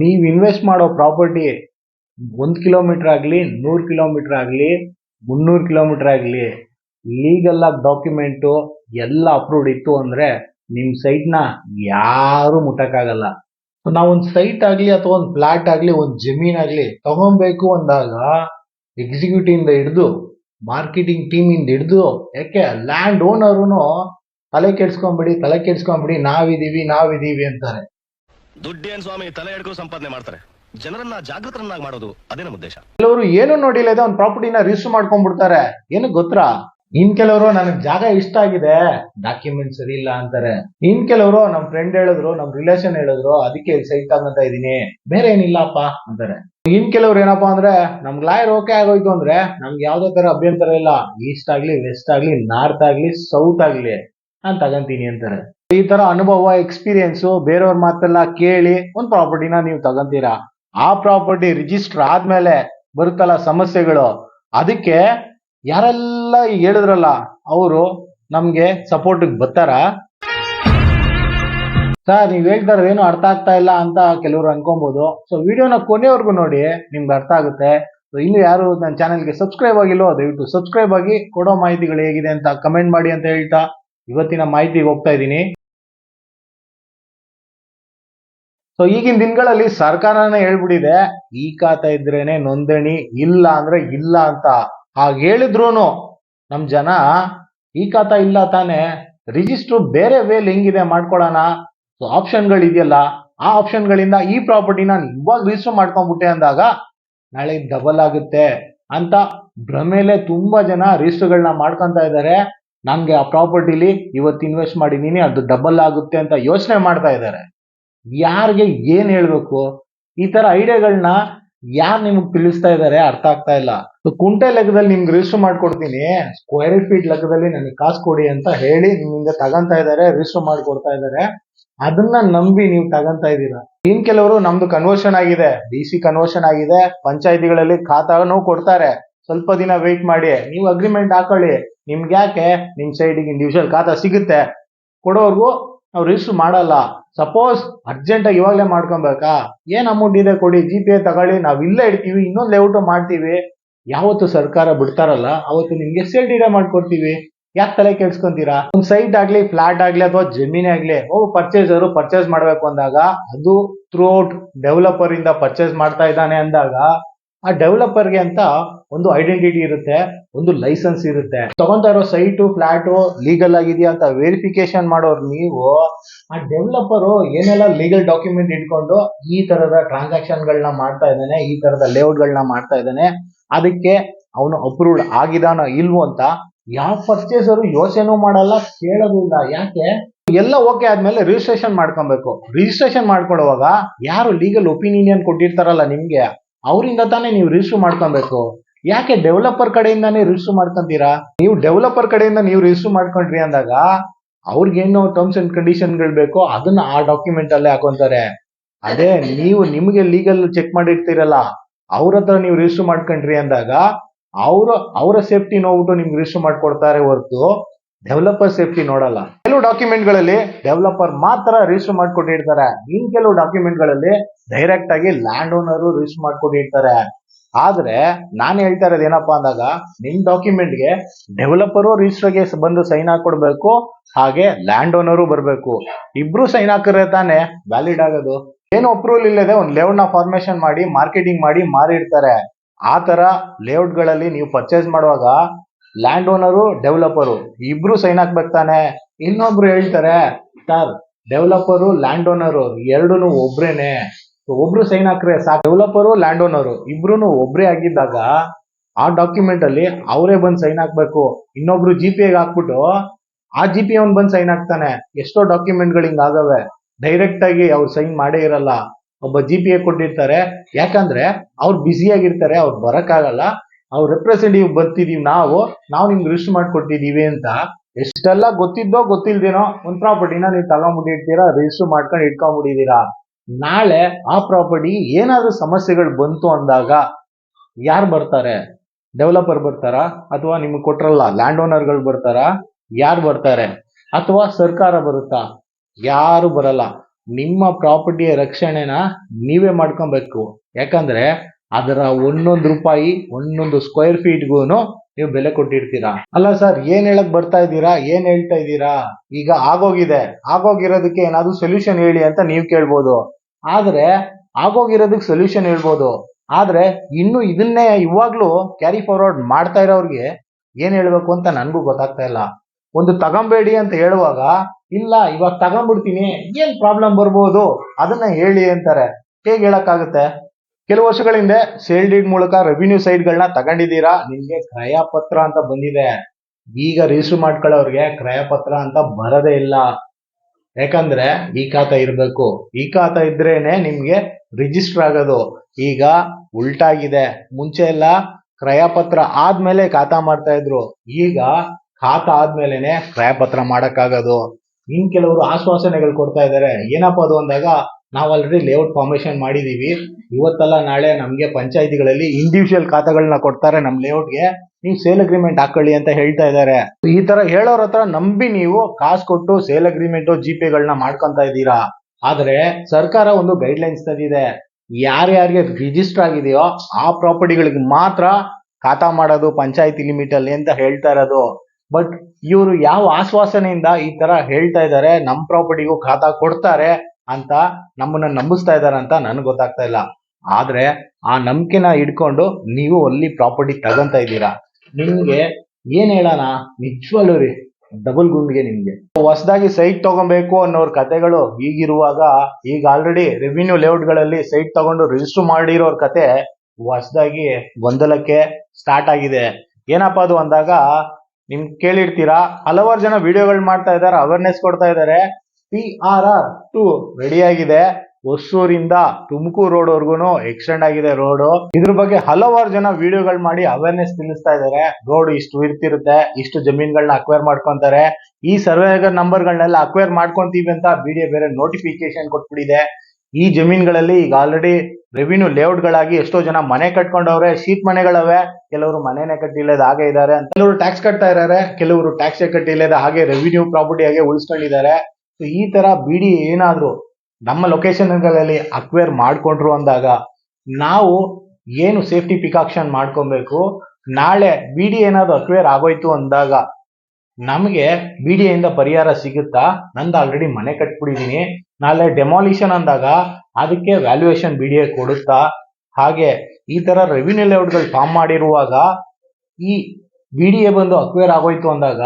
ನೀವು ಇನ್ವೆಸ್ಟ್ ಮಾಡೋ ಪ್ರಾಪರ್ಟಿ ಒಂದು ಕಿಲೋಮೀಟರ್ ಆಗಲಿ, ನೂರು ಕಿಲೋಮೀಟರ್ ಆಗಲಿ, ಮುನ್ನೂರು ಕಿಲೋಮೀಟರ್ ಆಗಲಿ ಲೀಗಲ್ ಆಗಿ ಡಾಕ್ಯುಮೆಂಟು ಎಲ್ಲ ಅಪ್ರೂವ್ಡ್ ಇತ್ತು ಅಂದರೆ ನಿಮ್ಮ ಸೈಟ್ನ ಯಾರೂ ಯಾರು ನಾವು ಒಂದು ಸೈಟ್ ಆಗಲಿ ಅಥವಾ ಒಂದು ಫ್ಲಾಟ್ ಆಗಲಿ, ಒಂದು ಜಮೀನ್ ಆಗ್ಲಿ ತಗೊಬೇಕು ಅಂದಾಗ ಎಕ್ಸಿಕ್ಯೂಟಿವಿಂದ ಹಿಡಿದು ಮಾರ್ಕೆಟಿಂಗ್ ಟೀಮಿಂದ ಹಿಡಿದು, ಯಾಕೆ ಲ್ಯಾಂಡ್ ಓನರೂ ತಲೆ ಕೆಡ್ಸ್ಕೊಂಬಿಡಿ ತಲೆ ಕೆಡ್ಸ್ಕೊಂಬಿಡಿ ನಾವಿದ್ದೀವಿ ನಾವಿದ್ದೀವಿ ಅಂತಾರೆ. ದುಡ್ಡೇನ್ ಸ್ವಾಮಿ ತಲೆ ಹಿಡ್ಕೊಂಡು ಸಂಪಾದನೆ ಮಾಡ್ತಾರೆ. ಜನರನ್ನ ಜಾಗೃತರನ್ನಾಗಿ ಮಾಡೋದು ಅದೇ ನಮ್ಮ ಉದ್ದೇಶ. ಕೆಲವರು ಏನು ನೋಡಿಲ್ಲ, ಇದೆ ಒಂದ್ ಪ್ರಾಪರ್ಟಿನ ರಿಜಿಸ್ಟರ್ ಮಾಡ್ಕೊಂಡ್ಬಿಡ್ತಾರೆ. ಏನು ಗೊತ್ತಾ? ಇನ್ ಕೆಲವರು ನನಗ್ ಜಾಗ ಇಷ್ಟ ಆಗಿದೆ ಡಾಕ್ಯುಮೆಂಟ್ ಸರಿ ಇಲ್ಲ ಅಂತಾರೆ. ಇನ್ ಕೆಲವರು ನಮ್ ಫ್ರೆಂಡ್ ಹೇಳಿದ್ರು, ನಮ್ ರಿಲೇಷನ್ ಹೇಳಿದ್ರು, ಅದಕ್ಕೆ ಸೈಟ್ ತಗೊಂತ ಇದೀನಿ. ಬೇರೆ ಏನಿಲ್ಲಪ್ಪ ಅಂತಾರೆ. ಇನ್ ಕೆಲವ್ರು ಏನಪ್ಪಾ ಅಂದ್ರೆ, ನಮ್ಗ್ ಲಾಯರ್ ಓಕೆ ಆಗೋಯ್ತು ಅಂದ್ರೆ, ನಮ್ಗೆ ಯಾವ್ದೇ ತರ ಅಭ್ಯಂತರ ಇಲ್ಲ. ಈಸ್ಟ್ ಆಗ್ಲಿ ವೆಸ್ಟ್ ಆಗ್ಲಿ ನಾರ್ತ್ ಆಗ್ಲಿ ಸೌತ್ ಆಗ್ಲಿ ನಾನ್ ತಗಂತೀನಿ ಅಂತಾರೆ. ಈ ತರ ಅನುಭವ ಎಕ್ಸ್ಪೀರಿಯನ್ಸ್ ಬೇರೆಯವ್ರ ಮಾತೆಲ್ಲ ಕೇಳಿ ಒಂದ್ ಪ್ರಾಪರ್ಟಿನ ನೀವು ತಗೊಂತೀರಾ? ಆ ಪ್ರಾಪರ್ಟಿ ರಿಜಿಸ್ಟರ್ ಆದ್ಮೇಲೆ ಬರುತ್ತಲ್ಲ ಸಮಸ್ಯೆಗಳು. ಅದಕ್ಕೆ ಯಾರೆಲ್ಲ ಹೇಳಿದ್ರಲ್ಲ, ಅವರು ನಮ್ಗೆ ಸಪೋರ್ಟ್ ಬರ್ತಾರ? ಸರ್, ನೀವ್ ಹೇಳ್ತಾರ ಏನು ಅರ್ಥ ಆಗ್ತಾ ಇಲ್ಲ ಅಂತ ಕೆಲವರು ಅನ್ಕೊಬಹುದು ಸೊ ವಿಡಿಯೋನ ಕೊನೆವರೆಗೂ ನೋಡಿ, ನಿಮ್ಗೆ ಅರ್ಥ ಆಗುತ್ತೆ. ಸೊ ಇನ್ನು ಯಾರು ನನ್ನ ಚಾನೆಲ್ಗೆ ಸಬ್ಸ್ಕ್ರೈಬ್ ಆಗಿಲ್ಲೋ, ದಯವಿಟ್ಟು ಸಬ್ಸ್ಕ್ರೈಬ್ ಆಗಿ ಕೊಡೋ ಮಾಹಿತಿಗಳು ಹೇಗಿದೆ ಅಂತ ಕಮೆಂಟ್ ಮಾಡಿ ಅಂತ ಹೇಳ್ತಾ. ಇವತ್ತಿನ ಮಾಹಿತಿಗೆ ಹೋಗ್ತಾ ಇದ್ದೀನಿ. ಸೊ ಈಗಿನ ದಿನಗಳಲ್ಲಿ ಸರ್ಕಾರನೇ ಹೇಳ್ಬಿಟ್ಟಿದೆ, ಈ ಖಾತ ಇದ್ರೇನೆ ನೋಂದಣಿ ಇಲ್ಲ ಅಂದ್ರೆ ಇಲ್ಲ ಅಂತ. ಹಾಗೆ ಹೇಳಿದ್ರು ನಮ್ ಜನ, ಈ ಖಾತ ಇಲ್ಲ ತಾನೆ, ರಿಜಿಸ್ಟರ್ ಬೇರೆ ವೇಲ್ ಹೆಂಗಿದೆ ಮಾಡ್ಕೊಳ್ಳೋಣ ಸೊ ಆಪ್ಷನ್ಗಳು ಇದೆಯಲ್ಲ ಆ ಆಪ್ಷನ್ಗಳಿಂದ ಈ ಪ್ರಾಪರ್ಟಿನ ಇವಾಗ ರಿಜಿಸ್ಟರ್ ಮಾಡ್ಕೊಂಡ್ಬಿಟ್ಟೆ ಅಂದಾಗ ನಾಳೆ ಡಬಲ್ ಆಗುತ್ತೆ ಅಂತ ಭ್ರಮೇಲೆ ತುಂಬಾ ಜನ ರಿಜಿಸ್ಟರ್ಗಳನ್ನ ಮಾಡ್ಕೊಂತ ಇದ್ದಾರೆ. ನನ್ಗೆ ಆ ಪ್ರಾಪರ್ಟಿಲಿ ಇವತ್ತು ಇನ್ವೆಸ್ಟ್ ಮಾಡಿದ್ದೀನಿ ಅದು ಡಬಲ್ ಆಗುತ್ತೆ ಅಂತ ಯೋಚನೆ ಮಾಡ್ತಾ ಇದ್ದಾರೆ. ಯಾರಿಗೆ ಏನು ಹೇಳಬೇಕು? ಈ ತರ ಐಡಿಯಾಗಳನ್ನ ಯಾರು ನಿಮಗೆ ತಿಳಿಸ್ತಾ ಇದ್ದಾರೆ ಅರ್ಥ ಆಗ್ತಾ ಇಲ್ಲ. ಕುಂಟೆ ಲೆಕ್ಕದಲ್ಲಿ ನಿಮ್ಗೆ ರಿಜಿಸ್ಟರ್ ಮಾಡ್ಕೊಡ್ತೀನಿ. ಸ್ಕ್ವೇರ್ ಫೀಟ್ ಲೆಕ್ಕದಲ್ಲಿ ನನಗೆ ಕಾಸು ಕೊಡಿ ಅಂತ ಹೇಳಿ ನಿಮ್ಮಿಂದ ತಗೊಂತಾ ಇದ್ದಾರೆ ರಿಜಿಸ್ಟರ್ ಮಾಡ್ಕೊಡ್ತಾ ಇದ್ದಾರೆ ಅದನ್ನ ನಂಬಿ ನೀವು ತಗೊಂತಾ ಇದ್ದೀರಾ? ಇನ್ ಕೆಲವರು ನಮ್ದು ಕನ್ವರ್ಷನ್ ಆಗಿದೆ. ಡಿ ಸಿ ಕನ್ವರ್ಷನ್ ಆಗಿದೆ. ಪಂಚಾಯತಿಗಳಲ್ಲಿ ಖಾತಾನು ಕೊಡ್ತಾರೆ. ಸ್ವಲ್ಪ ದಿನ ವೆಯ್ಟ್ ಮಾಡಿ, ನೀವು ಅಗ್ರಿಮೆಂಟ್ ಹಾಕೊಳ್ಳಿ. ನಿಮ್ಗೆ ಯಾಕೆ? ನಿಮ್ ಸೈಡಿಗೆ ಇಂಡಿವಿಜುವಲ್ ಖಾತಾ ಸಿಗುತ್ತೆ. ಕೊಡೋರ್ಗು ನಾವು ರಿಜಿಸ್ಟರ್ ಮಾಡಲ್ಲ. ಸಪೋಸ್ ಅರ್ಜೆಂಟ್ ಆಗಿ ಇವಾಗಲೇ ಮಾಡ್ಕೊಬೇಕಾ? ಏನ್ ಅಮೌಂಟ್ ಇದೆ ಕೊಡಿ ಜಿ ಪೇ ತಗೊಳ್ಳಿ, ನಾವ್ ಇಲ್ಲೇ ಇಡ್ತೀವಿ, ಇನ್ನೊಂದು ಲೇಔಟ್ ಮಾಡ್ತೀವಿ. ಯಾವತ್ತು ಸರ್ಕಾರ ಬಿಡ್ತಾರಲ್ಲ, ಅವತ್ತು ನಿಮ್ಗೆ ಎಸ್ ಎಲ್ ಮಾಡ್ಕೊಡ್ತೀವಿ. ಯಾಕೆ ತಲೆ ಕೆಡ್ಸ್ಕೊಂತೀರಾ? ಒಂದ್ ಸೈಟ್ ಆಗ್ಲಿ ಫ್ಲಾಟ್ ಆಗ್ಲಿ, ಅಥವಾ ಜಮೀನೇ ಆಗ್ಲಿ ಓ ಪರ್ಚೇಸರು ಪರ್ಚೇಸ್ ಮಾಡ್ಬೇಕು ಅಂದಾಗ, ಅದು ಥ್ರೂ ಔಟ್ ಡೆವಲಪರ್ ಇಂದ ಪರ್ಚೇಸ್ ಮಾಡ್ತಾ ಇದ್ದಾನೆ ಅಂದಾಗ, ಆ ಡೆವಲಪರ್ಗೆ ಅಂತ ಒಂದು ಐಡೆಂಟಿಟಿ ಇರುತ್ತೆ, ಒಂದು ಲೈಸೆನ್ಸ್ ಇರುತ್ತೆ. ತಗೊಂತಾ ಇರೋ ಸೈಟು ಫ್ಲಾಟು ಲೀಗಲ್ ಆಗಿದೆಯಾ ಅಂತ ವೆರಿಫಿಕೇಶನ್ ಮಾಡೋರು ನೀವು, ಆ ಡೆವಲಪರು ಏನೆಲ್ಲ ಲೀಗಲ್ ಡಾಕ್ಯುಮೆಂಟ್ ಇಟ್ಕೊಂಡು ಈ ತರದ ಟ್ರಾನ್ಸಾಕ್ಷನ್ ಗಳನ್ನ ಮಾಡ್ತಾ ಇದ್ದಾನೆ, ಈ ತರದ ಲೇಔಟ್ ಗಳನ್ನ ಮಾಡ್ತಾ ಇದ್ದಾನೆ, ಅದಕ್ಕೆ ಅವನು ಅಪ್ರೂವ್ಡ್ ಆಗಿದಾನೋ ಇಲ್ವೋ ಅಂತ ಯಾವ ಪರ್ಚೇಸರು ಯೋಚನೆ ಮಾಡಲ್ಲ ಕೇಳೋದಿಲ್ಲ ಯಾಕೆ? ಎಲ್ಲ ಓಕೆ ಆದ್ಮೇಲೆ ರಿಜಿಸ್ಟ್ರೇಷನ್ ಮಾಡ್ಕೊಬೇಕು. ರಿಜಿಸ್ಟ್ರೇಷನ್ ಮಾಡ್ಕೊಳ್ಳುವಾಗ ಯಾರು ಲೀಗಲ್ ಒಪಿನಿಯನ್ ಕೊಟ್ಟಿರ್ತಾರಲ್ಲ ನಿಮ್ಗೆ, ಅವರಿಂದ ತಾನೇ ನೀವು ರಿಜಿಸ್ಟರ್ ಮಾಡ್ಕೊಬೇಕು. ಯಾಕೆ ಡೆವಲಪರ್ ಕಡೆಯಿಂದಾನೇ ರಿಜಿಸ್ಟರ್ ಮಾಡ್ಕೊಂತೀರಾ ನೀವು ಡೆವಲಪರ್ ಕಡೆಯಿಂದ ನೀವು ರಿಜಿಸ್ಟರ್ ಮಾಡ್ಕೊಂಡ್ರಿ ಅಂದಾಗ ಅವ್ರಿಗೇನು ಟರ್ಮ್ಸ್ ಅಂಡ್ ಕಂಡೀಷನ್ಗಳು ಬೇಕೋ ಅದನ್ನ ಆ ಡಾಕ್ಯುಮೆಂಟ್ ಅಲ್ಲೇ ಹಾಕೊಂತಾರೆ. ಅದೇ ನೀವು ನಿಮಗೆ ಲೀಗಲ್ ಚೆಕ್ ಮಾಡಿರ್ತೀರಲ್ಲ, ಅವ್ರ ಹತ್ರ ನೀವು ರಿಜಿಸ್ಟರ್ ಮಾಡ್ಕೊಂಡ್ರಿ ಅಂದಾಗ ಅವರು, ಅವರ ಸೇಫ್ಟಿ ನೋಡ್ಬಿಟ್ಟು ನಿಮ್ಗೆ ರಿಜಿಸ್ಟರ್ ಮಾಡ್ಕೊಡ್ತಾರೆ ಹೊರತು ಡೆವಲಪರ್ ಸೇಫ್ಟಿ ನೋಡಲ್ಲ. ಕೆಲವು ಡಾಕ್ಯುಮೆಂಟ್ಗಳಲ್ಲಿ ಡೆವಲಪರ್ ಮಾತ್ರ ರಿಜಿಸ್ಟರ್ ಮಾಡ್ಕೊಂಡಿರ್ತಾರೆ ಇನ್ ಕೆಲವು ಡಾಕ್ಯುಮೆಂಟ್ಗಳಲ್ಲಿ ಡೈರೆಕ್ಟ್ ಆಗಿ ಲ್ಯಾಂಡ್ ಓನರ್ ರಿಜಿಸ್ಟರ್ ಮಾಡ್ಕೊಂಡಿರ್ತಾರೆ ಆದ್ರೆ ನಾನು ಹೇಳ್ತಾ ಇರೋದು ಏನಪ್ಪಾ ಅಂದಾಗ ನಿಮ್ ಡಾಕ್ಯುಮೆಂಟ್ಗೆ ಡೆವಲಪರು ರಿಜಿಸ್ಟರ್ಗೆ ಬಂದು ಸೈನ್ ಹಾಕೊಡ್ಬೇಕು, ಹಾಗೆ ಲ್ಯಾಂಡ್ ಓನರು ಬರ್ಬೇಕು. ಇಬ್ರು ಸೈನ್ ಹಾಕಿದ್ರೆ ತಾನೆ ವ್ಯಾಲಿಡ್ ಆಗೋದು. ಏನು ಅಪ್ರೂವಲ್ ಇಲ್ಲದೆ ಒಂದು ಲೇಔಟ್ನ ಫಾರ್ಮೇಶನ್ ಮಾಡಿ ಮಾರ್ಕೆಟಿಂಗ್ ಮಾಡಿ ಮಾರಿಡ್ತಾರೆ ಆ ತರ ಲೇಔಟ್ಗಳಲ್ಲಿ ನೀವು ಪರ್ಚೇಸ್ ಮಾಡುವಾಗ ಲ್ಯಾಂಡ್ ಓನರು ಡೆವಲಪರು ಇಬ್ರು ಸೈನ್ ಹಾಕ್ಬೇಕು ತಾನೆ. ಇನ್ನೊಬ್ರು ಹೇಳ್ತಾರೆ, ಸರ್ ಡೆವಲಪರು ಲ್ಯಾಂಡ್ ಓನರು ಎರಡೂ ಒಬ್ರೇನೆ. ಒಬ್ರು ಸೈನ್ ಹಾಕ್ರೆ ಸಾಕು. ಡೆವಲಪರು ಲ್ಯಾಂಡ್ ಓನರು ಇಬ್ರು ಒಬ್ರೇ ಆಗಿದ್ದಾಗ ಆ ಡಾಕ್ಯುಮೆಂಟ್ ಅಲ್ಲಿ ಅವರೇ ಬಂದು ಸೈನ್ ಹಾಕ್ಬೇಕು. ಇನ್ನೊಬ್ರು ಜಿ ಪಿ ಹಾಕ್ಬಿಟ್ಟು ಆ ಜಿ ಪಿ ಅವ್ನು ಬಂದು ಸೈನ್ ಹಾಕ್ತಾನೆ. ಎಷ್ಟೋ ಡಾಕ್ಯುಮೆಂಟ್ಗಳು ಹಿಂಗಾಗವೆ ಡೈರೆಕ್ಟ್ ಆಗಿ ಅವ್ರು ಸೈನ್ ಮಾಡೇ ಇರಲ್ಲ. ಒಬ್ಬ ಜಿ ಪಿ ಎ ಕೊಟ್ಟಿರ್ತಾರೆ. ಯಾಕಂದ್ರೆ ಅವ್ರು ಆಗಿರ್ತಾರೆ, ಅವ್ರು ಬರಕ್ಕಾಗಲ್ಲ. ಅವ್ರ ರೆಪ್ರೆಸೆಂಟೇಟಿವ್ ಬರ್ತಿದೀವಿ ನಾವು ನಾವು ನಿಮ್ಗೆ ರಿಜಿಸ್ಟರ್ ಮಾಡ್ಕೊಟ್ಟಿದೀವಿ ಅಂತ. ಎಷ್ಟೆಲ್ಲ ಗೊತ್ತಿದ್ದೋ ಗೊತ್ತಿಲ್ದೇನೋ ಒಂದ್ ಪ್ರಾಪರ್ಟಿನ ನೀವು ತಗೊಂಡ್ಬಿಟ್ಟಿರ್ತೀರಾ ರಿಜಿಸ್ಟರ್ ಮಾಡ್ಕೊಂಡು ಇಟ್ಕೊಂಡ್ಬಿಟ್ಟಿದೀರಾ ನಾಳೆ ಆ ಪ್ರಾಪರ್ಟಿ ಏನಾದರೂ ಸಮಸ್ಯೆಗಳು ಬಂತು ಅಂದಾಗ ಯಾರು ಬರ್ತಾರೆ? ಡೆವಲಪರ್ ಬರ್ತಾರಾ? ಅಥವಾ ನಿಮ್ಗೆ ಕೊಟ್ರಲ್ಲ ಲ್ಯಾಂಡ್ ಓನರ್ಗಳು ಬರ್ತಾರಾ? ಯಾರು ಬರ್ತಾರೆ? ಅಥವಾ ಸರ್ಕಾರ ಬರುತ್ತಾ? ಯಾರು ಬರಲ್ಲ. ನಿಮ್ಮ ಪ್ರಾಪರ್ಟಿಯ ರಕ್ಷಣೆನ ನೀವೇ ಮಾಡ್ಕೊಬೇಕು. ಯಾಕಂದ್ರೆ ಅದರ ಒಂದೊಂದು ರೂಪಾಯಿ, ಒಂದೊಂದು ಸ್ಕ್ವೇರ್ ಫೀಟ್ಗೂ ನೀವು ಬೆಲೆ ಕೊಟ್ಟಿರ್ತೀರಾ. ಅಲ್ಲ ಸರ್ ಏನ್ ಹೇಳಕ್ ಬರ್ತಾ ಇದ್ದೀರಾ? ಏನ್ ಹೇಳ್ತಾ ಇದ್ದೀರಾ? ಈಗ ಆಗೋಗಿದೆ. ಆಗೋಗಿರೋದಕ್ಕೆ ಏನಾದ್ರು ಸೊಲ್ಯೂಷನ್ ಹೇಳಿ ಅಂತ ನೀವು ಕೇಳ್ಬೋದು. ಆದ್ರೆ ಆಗೋಗಿರೋದಕ್ಕೆ ಸೊಲ್ಯೂಷನ್ ಹೇಳ್ಬೋದು. ಆದ್ರೆ ಇನ್ನು ಇದನ್ನೇ ಇವಾಗ್ಲೂ ಕ್ಯಾರಿ ಫಾರ್ವರ್ಡ್ ಮಾಡ್ತಾ ಇರೋರಿಗೆ ಏನ್ ಹೇಳ್ಬೇಕು ಅಂತ ನನಗೂ ಗೊತ್ತಾಗ್ತಾ ಇಲ್ಲ. ಒಂದು ತಗೊಂಬೇಡಿ ಅಂತ ಹೇಳುವಾಗ, ಇಲ್ಲ, ಇವಾಗ ತಗೊಂಡ್ಬಿಡ್ತೀನಿ, ಏನ್ ಪ್ರಾಬ್ಲಮ್ ಬರ್ಬೋದು? ಅದನ್ನ ಹೇಳಿ ಅಂತಾರೆ. ಹೇಗೆ ಹೇಳಕ್ಕಾಗುತ್ತೆ? ಕೆಲವು ವರ್ಷಗಳ ಹಿಂದೆ ಸೇಲ್ ಡೀಡ್ ಮೂಲಕ ರೆವಿನ್ಯೂ ಸೈಟ್ಗಳನ್ನ ತಗೊಂಡಿದ್ದೀರಾ? ನಿಮ್ಗೆ ಕ್ರಯ ಪತ್ರ ಅಂತ ಬಂದಿದೆ. ಈಗ ರಿಜಿಸ್ಟರ್ ಮಾಡ್ಕೊಳ್ಳೋರ್ಗೆ ಕ್ರಯ ಪತ್ರ ಅಂತ ಬರದೇ ಇಲ್ಲ. ಯಾಕಂದ್ರೆ ಈ ಖಾತ ಇರಬೇಕು. ಈ ಖಾತ ಇದ್ರೇನೆ ನಿಮ್ಗೆ ರಿಜಿಸ್ಟರ್ ಆಗೋದು. ಈಗ ಉಲ್ಟಾಗಿದೆ. ಮುಂಚೆ ಎಲ್ಲ ಕ್ರಯಪತ್ರ ಆದ್ಮೇಲೆ ಖಾತಾ ಮಾಡ್ತಾ ಇದ್ರು. ಈಗ ಖಾತಾ ಆದ್ಮೇಲೆನೆ ಕ್ರಯಪತ್ರ ಮಾಡಕ್ಕಾಗೋದು. ಇನ್ ಕೆಲವರು ಆಶ್ವಾಸನೆಗಳು ಕೊಡ್ತಾ ಇದ್ದಾರೆ ಏನಪ್ಪಾ ಅದು ಅಂದಾಗ ನಾವು ಆಲ್ರೆಡಿ ಲೇಔಟ್ ಫಾರ್ಮೇಶನ್ ಮಾಡಿದೀವಿ. ಇವತ್ತಲ್ಲ ನಾಳೆ ನಮಗೆ ಪಂಚಾಯತಿಗಳಲ್ಲಿ ಇಂಡಿವಿಜುವಲ್ ಖಾತಾಗಳನ್ನ ಕೊಡ್ತಾರೆ ನಮ್ಮ ಲೇಔಟ್ಗೆ ನೀವು ಸೇಲ್ ಅಗ್ರಿಮೆಂಟ್ ಹಾಕೊಳ್ಳಿ ಅಂತ ಹೇಳ್ತಾ ಇದ್ದಾರೆ ಈ ತರ ಹೇಳೋರ ಹತ್ರ ನಂಬಿ ನೀವು ಕಾಸು ಕೊಟ್ಟು ಸೇಲ್ ಅಗ್ರಿಮೆಂಟ್ ಜಿ ಗಳನ್ನ ಮಾಡ್ಕೊಂತ ಇದ್ದೀರಾ? ಆದ್ರೆ ಸರ್ಕಾರ ಒಂದು ಗೈಡ್ ಲೈನ್ಸ್ ತಂದಿದೆ ಯಾರ್ಯಾರಿಗೆ ರಿಜಿಸ್ಟರ್ ಆಗಿದೆಯೋ ಆ ಪ್ರಾಪರ್ಟಿಗಳಿಗೆ ಮಾತ್ರ ಖಾತಾ ಮಾಡೋದು ಪಂಚಾಯತಿ ಲಿಮಿಟ್ ಅಲ್ಲಿ ಅಂತ ಹೇಳ್ತಾ ಇರೋದು. ಬಟ್ ಇವರು ಯಾವ ಆಶ್ವಾಸನೆಯಿಂದ ಈ ತರ ಹೇಳ್ತಾ ಇದ್ದಾರೆ ನಮ್ ಪ್ರಾಪರ್ಟಿಗೂ ಖಾತಾ ಕೊಡ್ತಾರೆ. ಅಂತ ನಮ್ಮನ್ನ ನಂಬಿಸ್ತಾ ಇದ್ದಾರೆ ಅಂತ ನನ್ಗೆ ಗೊತ್ತಾಗ್ತಾ ಇಲ್ಲ. ಆದ್ರೆ ಆ ನಂಬಿಕೆನ ಇಟ್ಕೊಂಡು ನೀವು ಅಲ್ಲಿ ಪ್ರಾಪರ್ಟಿ ತಗೊಂತ ಇದ್ದೀರಾ. ನಿಮ್ಗೆ ಏನ್ ಹೇಳೋಣ? ನಿಜವಾಗ್ಲೂ ರೀ ಡಬಲ್ ಗುಂಡ್ಗೆ ನಿಮ್ಗೆ. ಹೊಸದಾಗಿ ಸೈಟ್ ತಗೊಬೇಕು ಅನ್ನೋರ್ ಕತೆಗಳು ಈಗಿರುವಾಗ, ಈಗ ಆಲ್ರೆಡಿ ರೆವಿನ್ಯೂ ಲೇಔಟ್ಗಳಲ್ಲಿ ಸೈಟ್ ತಗೊಂಡು ರಿಜಿಸ್ಟರ್ ಮಾಡಿರೋರ್ ಕತೆ ಹೊಸದಾಗಿ ಗೊಂದಲಕ್ಕೆ ಸ್ಟಾರ್ಟ್ ಆಗಿದೆ. ಏನಪ್ಪಾ ಅದು ಅಂದಾಗ, ನಿಮ್ ಕೇಳಿರ್ತೀರಾ? ಹಲವಾರು ಜನ ವಿಡಿಯೋಗಳು ಮಾಡ್ತಾ ಇದಾರೆ ಅವೇರ್ನೆಸ್ ಕೊಡ್ತಾ ಇದಾರೆ P R R two ready ಆಗಿದೆ. ಹೊಸೂರಿಂದ ತುಮಕೂರು ರೋಡ್ ವರ್ಗುನು ಎಕ್ಸ್ಟೆಂಡ್ ಆಗಿದೆ ರೋಡ್ ಇದ್ರ ಬಗ್ಗೆ ಹಲವಾರು ಜನ ವಿಡಿಯೋಗಳು ಮಾಡಿ ಅವೇರ್ನೆಸ್ ತಿಳಿಸ್ತಾ ಇದಾರೆ. ರೋಡ್ ಇಷ್ಟು ಇರ್ತಿರುತ್ತೆ ಇಷ್ಟು ಜಮೀನ್ಗಳನ್ನ ಅಕ್ವೈರ್ ಮಾಡ್ಕೊಂತಾರೆ. ಈ ಸರ್ವೆ ನಂಬರ್ಗಳನ್ನೆಲ್ಲ ಅಕ್ವೈರ್ ಮಾಡ್ಕೊಂತೀವಿ ಅಂತ ಬಿಡಿಎ ಬೇರೆ ನೋಟಿಫಿಕೇಶನ್ ಕೊಟ್ಬಿಟ್ಟಿದೆ. ಈ ಜಮೀನ್ಗಳಲ್ಲಿ ಈಗ ಆಲ್ರೆಡಿ ರೆವಿನ್ಯೂ ಲೇಔಟ್ ಗಳಾಗಿ ಎಷ್ಟೋ ಜನ ಮನೆ ಕಟ್ಕೊಂಡವ್ರೆ, ಶೀಟ್ ಮನೆಗಳವೆ. ಕೆಲವರು ಮನೆನೇ ಕಟ್ಟಿಲ್ಲದ ಹಾಗೆ ಇದ್ದಾರೆ ಅಂತ. ಕೆಲವರು ಟ್ಯಾಕ್ಸ್ ಕಟ್ತಾ ಇದಾರೆ, ಕೆಲವರು ಟ್ಯಾಕ್ಸ್ ಕಟ್ಟಿಲ್ಲದ ಹಾಗೆ ರೆವಿನ್ಯೂ ಪ್ರಾಪರ್ಟಿ ಆಗಿ ಉಳಿಸ್ಕೊಂಡಿದ್ದಾರೆ. So, ಈ ತರ ಬಿಡಿ ಏನಾದ್ರು ನಮ್ಮ ಲೊಕೇಶನ್ಗಳಲ್ಲಿ ಅಕ್ವೇರ್ ಮಾಡ್ಕೊಂಡ್ರು ಅಂದಾಗ ನಾವು ಏನು ಸೇಫ್ಟಿ ಪ್ರಿಕಾಕ್ಷನ್ ಮಾಡ್ಕೊಬೇಕು? ನಾಳೆ ಬಿಡಿ ಏನಾದ್ರು ಅಕ್ವೇರ್ ಆಗೋಯ್ತು ಅಂದಾಗ ನಮಗೆ ಇಂದ ಪರಿಹಾರ ಸಿಗುತ್ತಾ? ನಂದು ಆಲ್ರೆಡಿ ಮನೆ ಕಟ್ಬಿಟ್ಟಿದೀನಿ. ನಾಳೆ ಡೆಮಾಲಿಷನ್ ಅಂದಾಗ ಅದಕ್ಕೆ ವ್ಯಾಲ್ಯೂಯೇಷನ್ ಎ ಕೊಡುತ್ತಾ? ಹಾಗೆ ಈ ತರ ರೆವಿನ್ಯೂ ಲೇಔಟ್ಗಳು ಫಾರ್ಮ್ ಮಾಡಿರುವಾಗ ಈ ಬಿಡಿಎ ಬಂದು ಅಕ್ವೇರ್ ಆಗೋಯ್ತು ಅಂದಾಗ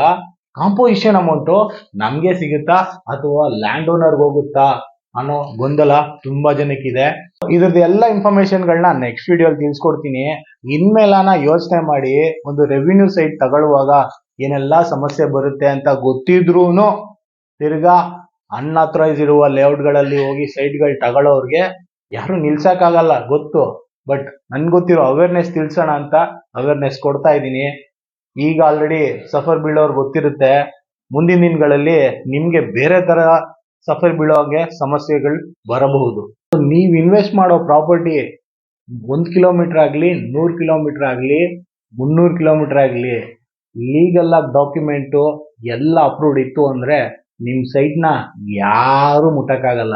ಕಾಂಪೋಸಿಷನ್ ಅಮೌಂಟು ನಮಗೆ ಸಿಗುತ್ತಾ ಅಥವಾ ಲ್ಯಾಂಡ್ ಓನರ್ಗೆ ಹೋಗುತ್ತಾ ಅನ್ನೋ ಗೊಂದಲ ತುಂಬಾ ಜನಕ್ಕಿದೆ. ಇದ್ರದ್ದು ಎಲ್ಲ ಇನ್ಫಾರ್ಮೇಶನ್ಗಳನ್ನ ನೆಕ್ಸ್ಟ್ ವಿಡಿಯೋಲಿ ತಿಳಿಸ್ಕೊಡ್ತೀನಿ. ಇನ್ಮೇಲಾನ ಯೋಚನೆ ಮಾಡಿ ಒಂದು ರೆವಿನ್ಯೂ ಸೈಟ್ ತಗೊಳ್ಳುವಾಗ ಏನೆಲ್ಲ ಸಮಸ್ಯೆ ಬರುತ್ತೆ ಅಂತ ಗೊತ್ತಿದ್ರೂ ತಿರ್ಗಾ ಅನ್ಅಥರೈಸ್ ಇರುವ ಲೇಔಟ್ಗಳಲ್ಲಿ ಹೋಗಿ ಸೈಟ್ಗಳು ತಗೊಳ್ಳೋರ್ಗೆ ಯಾರು ನಿಲ್ಸಕ್ಕಾಗಲ್ಲ ಗೊತ್ತು. ಬಟ್ ನನ್ಗೆ ಗೊತ್ತಿರೋ ಅವೇರ್ನೆಸ್ ತಿಳ್ಸೋಣ ಅಂತ ಅವೇರ್ನೆಸ್ ಕೊಡ್ತಾ ಇದ್ದೀನಿ. ಈಗ ಆಲ್ರೆಡಿ ಸಫರ್ ಬೀಳೋರು ಗೊತ್ತಿರುತ್ತೆ. ಮುಂದಿನ ದಿನಗಳಲ್ಲಿ ನಿಮ್ಗೆ ಬೇರೆ ತರ ಸಫರ್ ಬೀಳೋಂಗೆ ಸಮಸ್ಯೆಗಳು ಬರಬಹುದು. ನೀವು ಇನ್ವೆಸ್ಟ್ ಮಾಡೋ ಪ್ರಾಪರ್ಟಿ ಒಂದ್ ಕಿಲೋಮೀಟರ್ ಆಗ್ಲಿ, ನೂರು ಕಿಲೋಮೀಟರ್ ಆಗ್ಲಿ, ಮುನ್ನೂರು ಕಿಲೋಮೀಟರ್ ಆಗ್ಲಿ ಲೀಗಲ್ ಆಗಿ ಡಾಕ್ಯುಮೆಂಟು ಎಲ್ಲ ಅಪ್ರೂವ್ಡ್ ಇತ್ತು ಅಂದ್ರೆ ನಿಮ್ ಸೈಟ್ನ ಯಾರು ಮುಟ್ಟಕ್ಕಾಗಲ್ಲ.